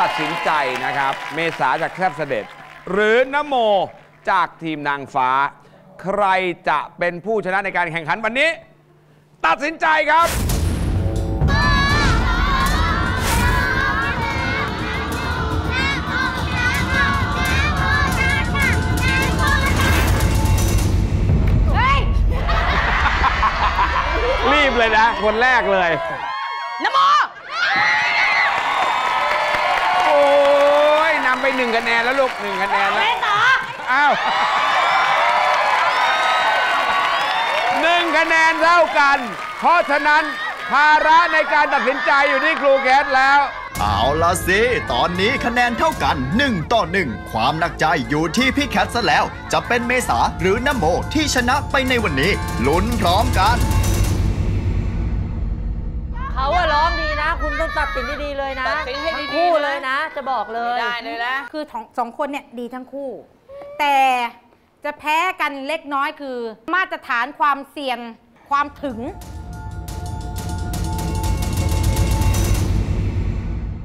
ตัดสินใจนะครับ เมษาจากแคบเสด็จ หรือนโมจากทีมนางฟ้า ใครจะเป็นผู้ชนะในการแข่งขันวันนี้ ตัดสินใจครับ รีบเลยนะ คนแรกเลย นโม หนึ่งคะแนนแล้วลูกหนึ่งคะแนนแล้วเมษาอ้าวหนึ่งคะแนนเท่ากัน เพราะฉะนั้นภาระในการตัดสินใจอยู่ที่ครูแคทแล้ว เอาละสิ ตอนนี้คะแนนเท่ากัน 1 ต่อ 1 ความหนักใจอยู่ที่พี่แคทซะแล้ว จะเป็นเมษาหรือนโมที่ชนะไปในวันนี้ลุ้นพร้อมกัน นะคุณต้องตัดสินดีๆเลยนะตัดสินให้ดีๆทั้งคู่นะ เลยนะ จะบอกเลยได้เลยนะ คือสองสองคนเนี่ยดีทั้งคู่ แต่จะแพ้กันเล็กน้อยคือ มาตรฐานความเสี่ยงความถึง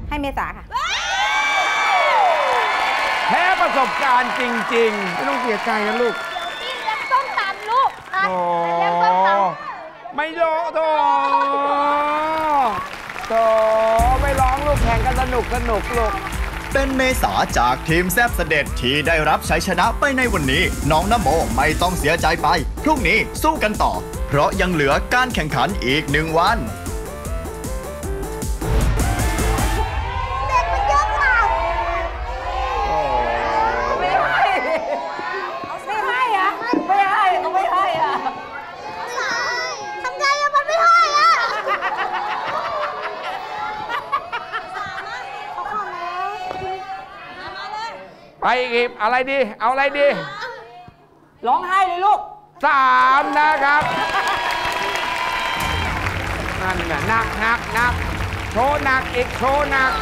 ให้เมษาค่ะ แพ้ประสบการณ์จริงๆไม่ต้องเสียใจนะลูก นี่เลี้ยงส้มตำลูกโอ้ไม่ร้องโตโแข่งกันสนุกสนุกลูกเป็นเมษาจากทีมแซบเสด็จที่ได้รับชัยชนะไปในวันนี้ น้องนโมไม่ต้องเสียใจไป พรุ่งนี้สู้กันต่อ เพราะยังเหลือการแข่งขันอีกหนึ่งวัน ไปอีกอะไรดี เอาอะไรดี ร้องไห้เลยลูกสามนะครับ นั่นน่ะหนักหนักหนักโชว์หนักอีกโชว์หนัก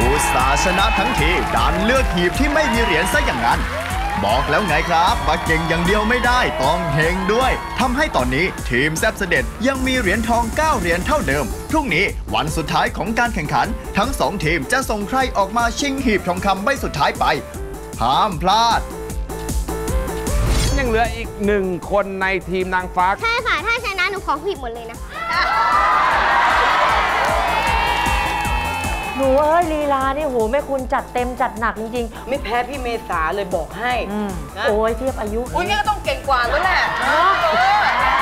อุตสาห์ชนะทั้งทีดันเลือกทีมที่ไม่มีเหรียญซะอย่างนั้น บอกแล้วไงครับว่าเก่งอย่างเดียวไม่ได้ต้องเฮงด้วยทำให้ตอนนี้ทีมแซบเสด็จยังมีเหรียญทอง 9 เหรียญเท่าเดิม พรุ่งนี้วันสุดท้ายของการแข่งขัน ทั้งสองทีมจะส่งใครออกมาชิงหีบทองคำใบสุดท้ายไป ห้ามพลาด ยังเหลืออีกหนึ่งคนในทีมนางฟ้า ใช่ค่ะ ถ้าชนะหนูขอผิดหมดเลยนะคะานี่โหแม่คุณจัดเต็มจัดหนักจริงไม่แพ้พี่เมษาเลยบอกให้ๆอืมนะโอ้ยเทียบอายุ อุ้ยงั้นก็ต้องเก่งกว่าแล้วแหละเนาะเออ